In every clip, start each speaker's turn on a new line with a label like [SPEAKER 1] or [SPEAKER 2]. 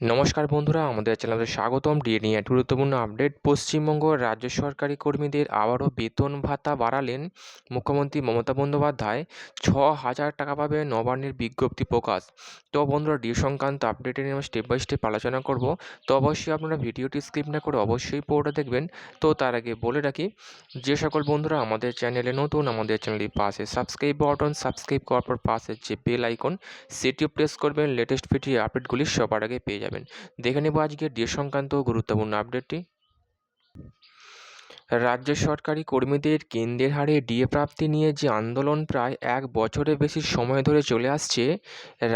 [SPEAKER 1] নমস্কার বন্ধুরা, আমাদের চ্যানেলে স্বাগতম। ডিএ নিয়ে একটি গুরুত্বপূর্ণ আপডেট। পশ্চিমবঙ্গ রাজ্য সরকারি কর্মীদের আবারও বেতন ভাতা বাড়ালেন মুখ্যমন্ত্রী মমতা বন্দ্যোপাধ্যায়। ছ হাজার টাকা পাবে নবান্নের বিজ্ঞপ্তি প্রকাশ। তো বন্ধুরা ডি সংক্রান্ত আপডেটে নিয়ে স্টেপ বাই স্টেপ আলোচনা করব। তো অবশ্যই আপনারা ভিডিওটি স্কিপ না করে অবশ্যই পুরোটা দেখবেন। তো তার আগে বলে রাখি, যে সকল বন্ধুরা আমাদের চ্যানেলে নতুন, আমাদের চ্যানেলের পাশে সাবস্ক্রাইব বাটন সাবস্ক্রাইব করার পর পাশে যে বেল আইকন সেটিও প্রেস করবেন। লেটেস্ট ভিডিও আপডেটগুলি সবার আগে পেয়ে যাবেন। যাবেন। দেখে নেব আজকে ডিএ সংক্রান্ত গুরুত্বপূর্ণ আপডেটটি রাজ্য সরকারি কর্মীদের কেন্দ্রের হারে ডিএ প্রাপ্তি নিয়ে যে আন্দোলন প্রায় এক বছরের বেশি সময় ধরে চলে আসছে,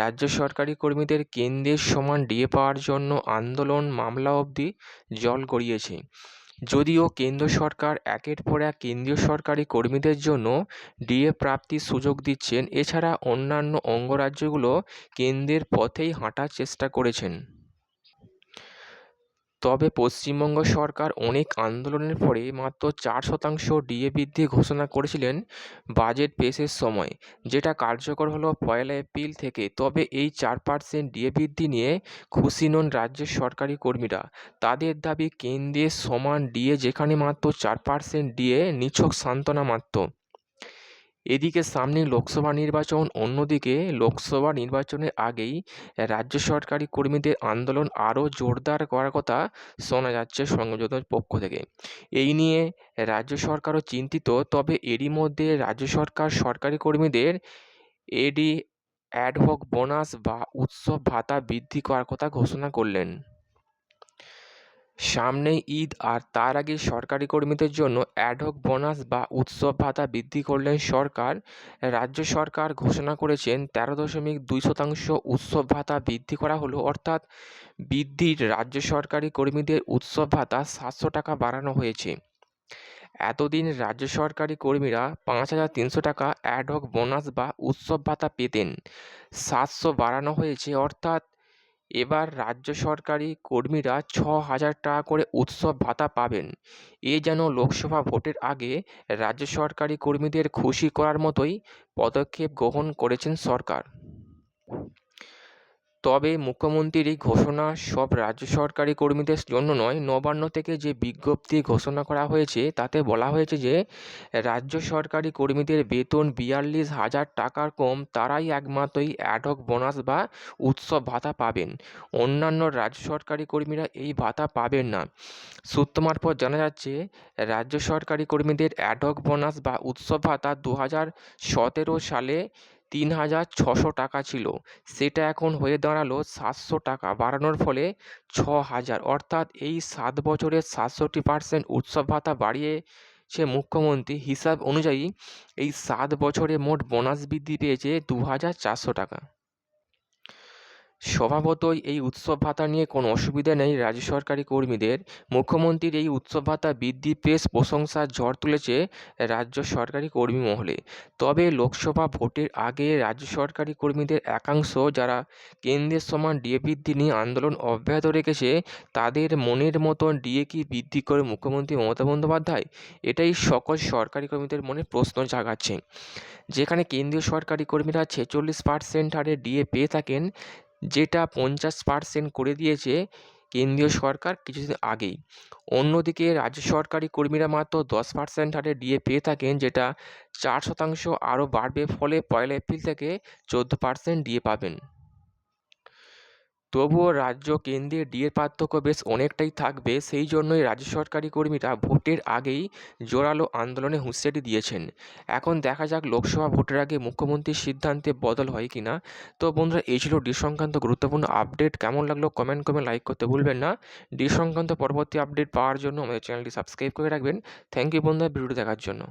[SPEAKER 1] রাজ্য সরকারি কর্মীদের কেন্দ্রের সমান ডিএ পাওয়ার জন্য আন্দোলন মামলা অবধি জল গড়িয়েছে। যদিও কেন্দ্র সরকার একের পর এক কেন্দ্রীয় সরকারি কর্মীদের জন্য ডিএ প্রাপ্তির সুযোগ দিচ্ছেন, এছাড়া অন্যান্য অঙ্গরাজ্যগুলো কেন্দ্রের পথেই হাঁটার চেষ্টা করেছেন। তবে পশ্চিমবঙ্গ সরকার অনেক আন্দোলনের পরে মাত্র চার শতাংশ ডিএ বৃদ্ধি ঘোষণা করেছিলেন বাজেট পেশের সময়, যেটা কার্যকর হলো পয়লা এপ্রিল থেকে। তবে এই চার পার্সেন্ট ডিএ বৃদ্ধি নিয়ে খুশি নন রাজ্যের সরকারি কর্মীরা। তাদের দাবি কেন্দ্রের সমান ডিএ যেখানে মাত্র চার পার্সেন্ট ডিএ, নিছক সান্ত্বনা মাত্র। এদিকে সামনে লোকসভা নির্বাচন, অন্যদিকে লোকসভা নির্বাচনের আগেই রাজ্য সরকারি কর্মীদের আন্দোলন আরও জোরদার করার কথা শোনা যাচ্ছে সংযোজনের পক্ষ থেকে। এই নিয়ে রাজ্য সরকারও চিন্তিত, তবে এরই মধ্যে রাজ্য সরকার সরকারি কর্মীদের এডি, অ্যাডহক, বোনাস বা উৎসব ভাতা বৃদ্ধি করার কথা ঘোষণা করলেন। সামনেই ঈদ আর তার আগে সরকারি কর্মীদের জন্য অ্যাডহক বোনাস বা উৎসব ভাতা বৃদ্ধি করলেন সরকার। রাজ্য সরকার ঘোষণা করেছেন তেরো দশমিক দুই শতাংশ উৎসব ভাতা বৃদ্ধি করা হলো, অর্থাৎ বৃদ্ধির রাজ্য সরকারি কর্মীদের উৎসব ভাতা সাতশো টাকা বাড়ানো হয়েছে। এতদিন রাজ্য সরকারি কর্মীরা পাঁচ হাজার তিনশো টাকা অ্যাডহক বোনাস বা উৎসব ভাতা পেতেন। সাতশো বাড়ানো হয়েছে, অর্থাৎ এবার রাজ্য সরকারি কর্মীরা ছ হাজার টাকা করে উৎসব ভাতা পাবেন। এ যেন লোকসভা ভোটের আগে রাজ্য সরকারি কর্মীদের খুশি করার মতোই পদক্ষেপ গ্রহণ করেছেন সরকার। তবে মুখ্যমন্ত্রীর এই ঘোষণা সব রাজ্য সরকারি কর্মীদের জন্য নয়, নবান্ন থেকে যে বিজ্ঞপ্তি ঘোষণা করা হয়েছে, তাতে বলা হয়েছে যে রাজ্য সরকারি কর্মীদের বেতন বিয়াল্লিশ হাজার টাকার কম, তারাই একমাত্রই অ্যাডহক বোনাস বা উৎসব ভাতা পাবেন। অন্যান্য রাজ্য সরকারি কর্মীরা এই ভাতা পাবেন না। সূত্র মারফত জানা যাচ্ছে, রাজ্য সরকারি কর্মীদের অ্যাডহক বোনাস বা উৎসব ভাতা দু হাজার সতেরো সালে তিন হাজার ছশো টাকা ছিল। সেটা এখন হয়ে দাঁড়াল সাতশো টাকা। বাড়ানোর ফলে ছ হাজার অর্থাৎ এই সাত বছরে সাতষট্টি পার্সেন্ট উৎসব ভাতা বাড়িয়েছে মুখ্যমন্ত্রী। হিসাব অনুযায়ী এই সাত বছরে মোট বোনাস বৃদ্ধি পেয়েছে দু হাজার চারশো টাকা। স্বভাবতই এই উৎসব ভাতা নিয়ে কোনো অসুবিধা নেই। রাজ্য সরকারি কর্মীদের। মুখ্যমন্ত্রীর এই উৎসব ভাতা বৃদ্ধি পেশ প্রশংসার ঝড় তুলেছে রাজ্য সরকারি কর্মী মহলে। তবে লোকসভা ভোটের আগে রাজ্য সরকারি কর্মীদের একাংশ যারা কেন্দ্রের সমান ডিএ বৃদ্ধি নিয়ে আন্দোলন অব্যাহত রেখেছে, তাদের মনের মতন ডিএ কি বৃদ্ধি করে মুখ্যমন্ত্রী মমতা বন্দ্যোপাধ্যায়? এটাই সকল সরকারি কর্মীদের মনে প্রশ্ন জাগাচ্ছে। যেখানে কেন্দ্রীয় সরকারি কর্মীরা ছেচল্লিশ পার্সেন্ট হারে ডিএ পেয়ে থাকেন যেটা পঞ্চাশ পার্সেন্ট করে দিয়েছে কেন্দ্রীয় সরকার কিছুদিন আগেই। অন্যদিকে রাজ্য সরকারি কর্মীরা মাত্র দশ পার্সেন্ট হারে ডিএ পেয়ে থাকেন, যেটা চার শতাংশ আরও বাড়বে, ফলে পয়লা এপ্রিল থেকে চোদ্দ পার্সেন্ট ডিএ পাবেন। তবুও রাজ্য কেন্দ্রের ডিএর পার্থক্য বেশ অনেকটাই থাকবে, সেই জন্যই রাজ্য সরকারি কর্মীরা ভোটের আগেই জোরালো আন্দোলনে হুঁশিয়ারি দিয়েছেন। এখন দেখা যাক লোকসভা ভোটের আগে মুখ্যমন্ত্রীর সিদ্ধান্তে বদল হয় কি না তো বন্ধুরা, এই ছিল ডি সংক্রান্ত গুরুত্বপূর্ণ আপডেট। কেমন লাগল কমেন্ট করে লাইক করতে ভুলবেন না। ডি সংক্রান্ত পরবর্তী আপডেট পাওয়ার জন্য আমাদের চ্যানেলটি সাবস্ক্রাইব করে রাখবেন। থ্যাংক ইউ বন্ধুরা, ভিডিওটি দেখার জন্য।